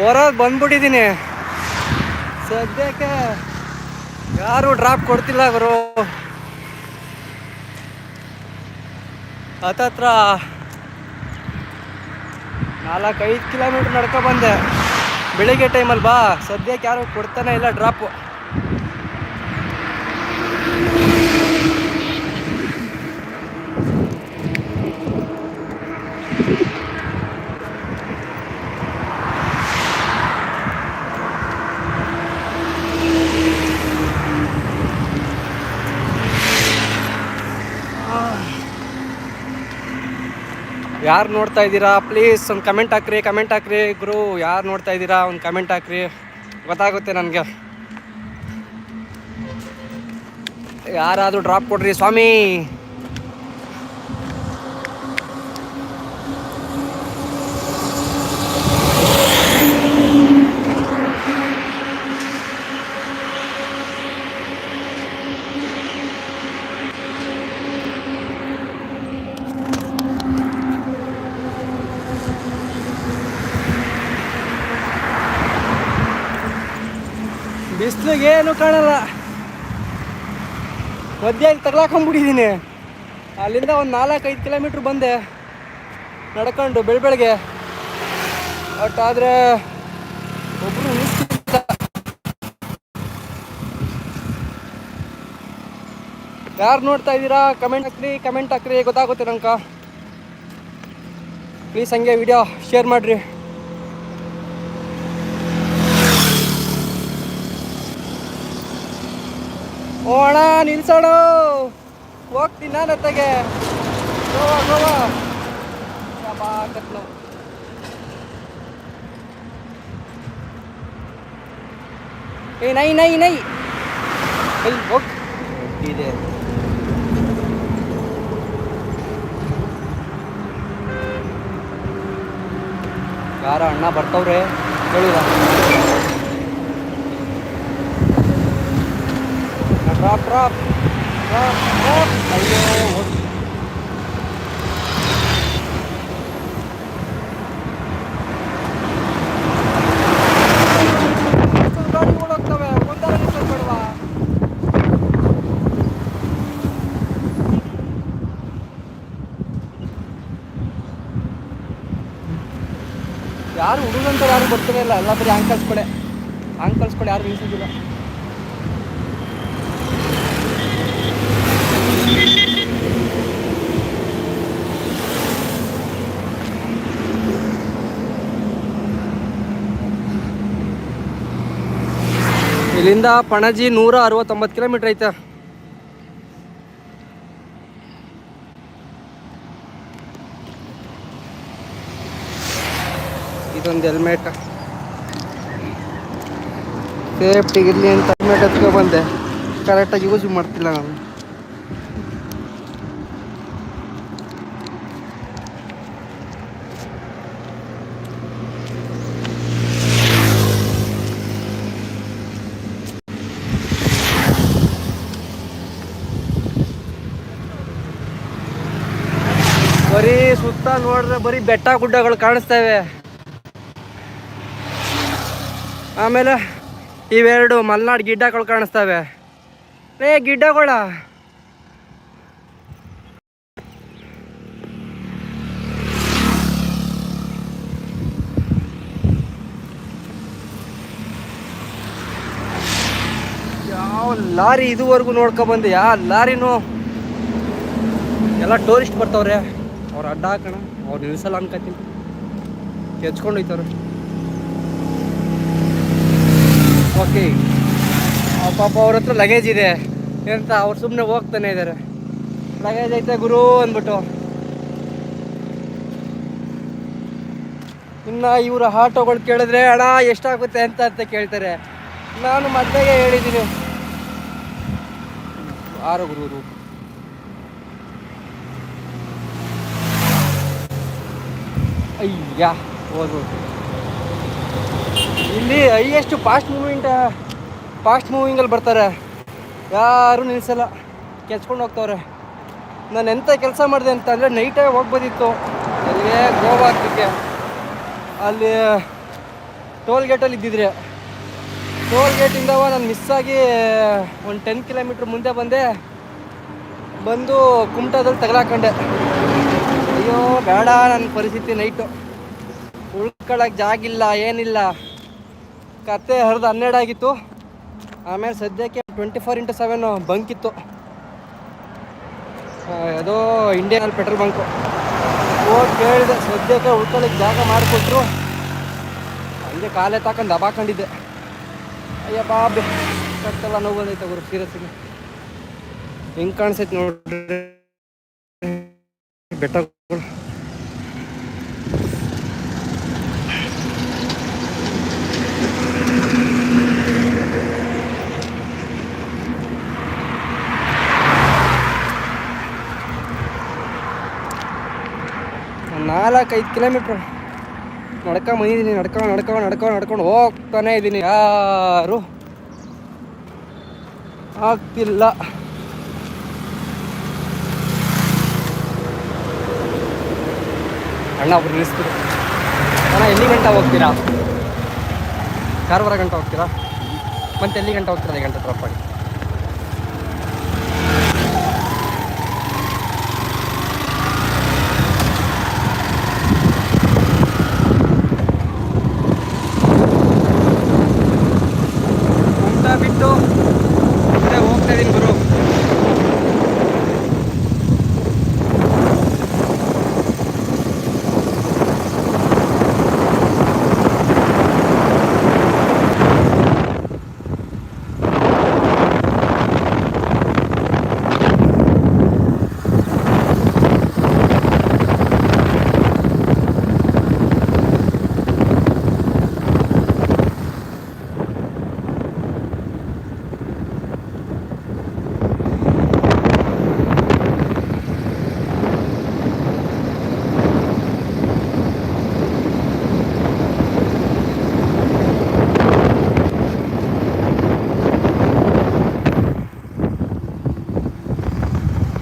ಬರೋದು ಬಂದ್ಬಿಟ್ಟಿದ್ದೀನಿ ಸದ್ಯಕ್ಕೆ ಯಾರು ಡ್ರಾಪ್ ಕೊಡ್ತಿಲ್ಲ ಗುರು. ಹತ್ತತ್ರ ನಾಲ್ಕೈದು ಕಿಲೋಮೀಟ್ರ್ ನಡ್ಕೊ ಬಂದೆ. ಬೆಳಿಗ್ಗೆ ಟೈಮಲ್ಲಿ ಬಾ. ಸದ್ಯಕ್ಕೆ ಯಾರು ಕೊಡ್ತಾನೆ ಇಲ್ಲ ಡ್ರಾಪು ಯಾರು ನೋಡ್ತಾ ಇದ್ದೀರಾ? ಪ್ಲೀಸ್ ಒಂದು ಕಮೆಂಟ್ ಹಾಕ್ರಿ ಕಮೆಂಟ್ ಹಾಕ್ರಿ. ಗುರು, ಯಾರು ನೋಡ್ತಾ ಇದ್ದೀರಾ? ಒಂದು ಕಮೆಂಟ್ ಹಾಕ್ರಿ. ಗೊತ್ತಾಗುತ್ತೆ ನನಗೆ. ಯಾರಾದರೂ ಡ್ರಾಪ್ ಕೊಡ್ರಿ, ಸ್ವಾಮಿ. ಬಿಸಿಲಿಗೆ ಏನು ಕಾಣಲ್ಲ. ಮಧ್ಯ ತಗ್ಲಾಕೊಂಬಿಟ್ಟಿದ್ದೀನಿ. ಅಲ್ಲಿಂದ ಒಂದು ನಾಲ್ಕೈದು ಕಿಲೋಮೀಟ್ರ್ ಬಂದೆ. ನಡ್ಕೊಂಡು ಬೆಳ ಬೆಳಗ್ಗೆ ಬಟ್ ಆದರೆ ಒಬ್ಬರು ಯಾರು ನೋಡ್ತಾ ಇದ್ದೀರಾ? ಕಮೆಂಟ್ ಹಾಕ್ರಿ ಕಮೆಂಟ್ ಹಾಕ್ರಿ. ಗೊತ್ತಾಗುತ್ತೆ ನಂಗೆ. ಪ್ಲೀಸ್ ಹಂಗೆ ವಿಡಿಯೋ ಶೇರ್ ಮಾಡಿರಿ. ಓ ಅಣ್ಣ ನಿಲ್ಸೋಣ. ಹೋಗ್ತೀನಿ ನಾನು ಅತ್ತಗೆ. ಗೋವಾ ಏ, ನೈ ನೈ ನೈ. ಎಲ್ಲಿ ಹೋಗ್ತಿದೆ ಯಾರ ಅಣ್ಣ ಬರ್ತವ್ರೆ ಹೇಳಿದ rap. Rap, rap. ಹೋಗಿ ನಿಲ್ಸೋದು ಬೇಡವಾ ಯಾರು ಹುಡುಗಂತ ಯಾರು ಬರ್ತಾರೆ ಇಲ್ಲ. ಎಲ್ಲ ಬರೀ ಆಂಕಲ್ಸ್ ಕಡೆ ಆಂಕಲ್ಸ್ ಕಡೆ ಯಾರು ನಿಲ್ಸೋದಿಲ್ಲ ಇಲ್ಲಿಂದ ಪಣಜಿ ನೂರ ಅರವತ್ತೊಂಬತ್ತು ಕಿಲೋಮೀಟ್ರ್ ಐತೆ. ಇದೊಂದು ಹೆಲ್ಮೆಟ್. ಸೇಫ್ಟಿಗಿರಲಿ ಅಂತ ಹೆಲ್ಮೆಟ್ ಹತ್ಕೊ ಬಂದೆ. ಕರೆಕ್ಟಾಗಿ ಯೂಸ್ ಮಾಡ್ತಿಲ್ಲ ನಾನು. ಬರೀ ಸುತ್ತ ನೋಡಿದ್ರೆ ಬರೀ ಬೆಟ್ಟ ಗುಡ್ಡಗಳು ಕಾಣಿಸ್ತವೆ. ಆಮೇಲೆ ಇವೆರಡು ಮಲ್ನಾಡ್ ಗಿಡ್ಡಗಳು ಕಾಣಿಸ್ತವೆ. ಏ, ಗಿಡ್ಡಗಳ. ಯಾವ ಲಾರಿ ಇದುವರೆಗೂ ನೋಡ್ಕೊ ಬಂದೆ ಯಾ ಲಾರಿನೂ ಎಲ್ಲ ಟೂರಿಸ್ಟ್ ಬರ್ತಾವ್ರೆ. ಅವ್ರು ಅಡ್ಡ ಹಾಕೋಣ, ಅವ್ರು ನಿಲ್ಸಲ್ಲ ಅನ್ಕತೀನಿ ಕೆಚ್ಕೊಂಡು ಹೋಯ್ತವ್ರೆ. ಓಕೆ. ಪಾಪ ಅವ್ರ ಹತ್ರ ಲಗೇಜ್ ಇದೆ. ಎಂತ ಅವ್ರು ಸುಮ್ಮನೆ ಹೋಗ್ತಾನೆ ಇದ್ದಾರೆ ಲಗೇಜ್ ಐತೆ ಗುರು ಅಂದ್ಬಿಟ್ಟು. ಇನ್ನು ಇವರು ಆಟೋಗಳು ಕೇಳಿದ್ರೆ, ಅಣ್ಣ, ಎಷ್ಟಾಗುತ್ತೆ ಅಂತ ಅಂತ ಕೇಳ್ತಾರೆ. ನಾನು ಮೊದಲಿಗೆ ಹೇಳಿದ್ದೀನಿ. ಆರು ಗುರು ಅಯ್ಯ, ಹೋದ್ರು. ಇಲ್ಲಿ ಹೈಯೆಸ್ಟ್ ಫಾಸ್ಟ್ ಮೂವಿಂಗ್ ಫಾಸ್ಟ್ ಮೂವಿಂಗಲ್ಲಿ ಬರ್ತಾರೆ. ಯಾರು ನಿಲ್ಸಲ್ಲ. ಕೆಚ್ಕೊಂಡು ಹೋಗ್ತವ್ರೆ. ನಾನು ಎಂಥ ಕೆಲಸ ಮಾಡಿದೆ ಅಂತ ಅಂದರೆ ನೈಟೇ ಹೋಗ್ಬೋದಿತ್ತು ಅಲ್ಲಿಗೆ ಗೋವಾಕ್ಕೆ ಅಲ್ಲಿ ಟೋಲ್ ಗೇಟಲ್ಲಿ ಇದ್ದಿದ್ರೆ. ಟೋಲ್ ಗೇಟಿಂದ ನಾನು ಮಿಸ್ ಆಗಿ, ಒಂದು ಟೆನ್ ಕಿಲೋಮೀಟ್ರ್ ಮುಂದೆ ಬಂದೆ. ಬಂದು ಕುಮಟದಲ್ಲಿ ತಗಲಾಕೊಂಡೆ. ಅಯ್ಯೋ, ಬೇಡ ನನ್ನ ಪರಿಸ್ಥಿತಿ ನೈಟು ಉಳ್ಕೊಳ್ಳೋಕೆ ಜಾಗಿಲ್ಲ, ಏನಿಲ್ಲ. ಕತೆ ಹರಿದು ಹನ್ನೆರಡು ಆಗಿತ್ತು. ಆಮೇಲೆ ಸದ್ಯಕ್ಕೆ twenty four into seven bunk ಇತ್ತು ಯಾವುದೋ ಇಂಡಿಯನ್ ಪೆಟ್ರೋಲ್ ಬಂಕು ಹೋಗಿ ಕೇಳಿದೆ, ಸದ್ಯಕ್ಕೆ ಉಳ್ಕೊಳ್ಳಿಕ್ಕೆ ಜಾಗ ಮಾಡಿಕೊಟ್ರು. ಹಂಗೆ ಕಾಲೇ ತಾಕೊಂಡು ದಬಾಕೊಂಡಿದ್ದೆ. ಅಯ್ಯ ಬಾಬೆ, ಕಟ್ಟೆಲ್ಲ ನೋವು ಬಂದೈತೆ ಗುರು ಸೀರಿಯಸ್ಗೆ ಹೆಂಗೆ ಕಾಣಿಸೈತೆ ನೋಡ್ರಿ. ಬೆಟ್ಟಗಳು. ನಾಲ್ಕೈದು ಕಿಲೋಮೀಟ್ರ್ ನಡ್ಕ ಬಂದಿದ್ದೀನಿ ನಡ್ಕೊಂಡು ನಡ್ಕೊಂಡು ನಡ್ಕೊಂಡು ನಡ್ಕೊಂಡು ಹೋಗ್ತಾನೆ ಇದ್ದೀನಿ. ಯಾರು ಆಗ್ತಿಲ್ಲ. ಅಣ್ಣ, ಒಬ್ರು ನಿಲ್ಲಿಸ್ತೀರಿ ಅಣ್ಣ, ಎಲ್ಲಿ ಗಂಟ ಹೋಗ್ತೀರಾ? ಕಾರವಾರ ಗಂಟ ಹೋಗ್ತೀರಾ? ಮತ್ತೆ ಎಲ್ಲಿ ಗಂಟೆ ಹೋಗ್ತೀರಾ? ಗಂಟೆ ಡ್ರಾಪ್ ಆಗಿ